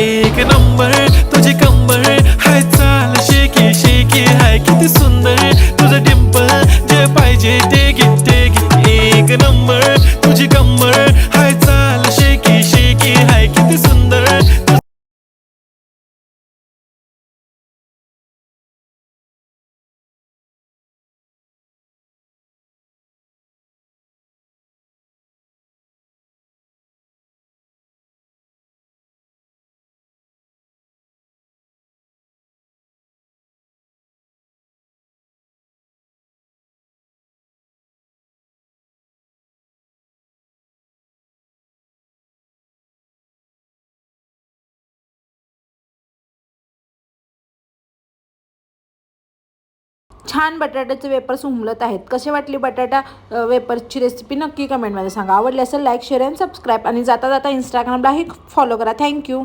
एक नंबर तुझी कंबर. हाय चाल शेकी शेकी हाय किती सुंदर. तुझं डिंपल जे पाहिजे ते घे ते घे एक नंबर तुझी कंबर. हाय छान बटाट्याचे वेपर्स उमलत आहेत. कसे वाटली बटाटा वेपर्सची रेसिपी नक्की कमेंटमध्ये सांगा. आवडली असेल लाईक शेअर अँड सबस्क्राईब आणि जाता जाता इंस्टाग्रामलाही फॉलो करा. थँक्यू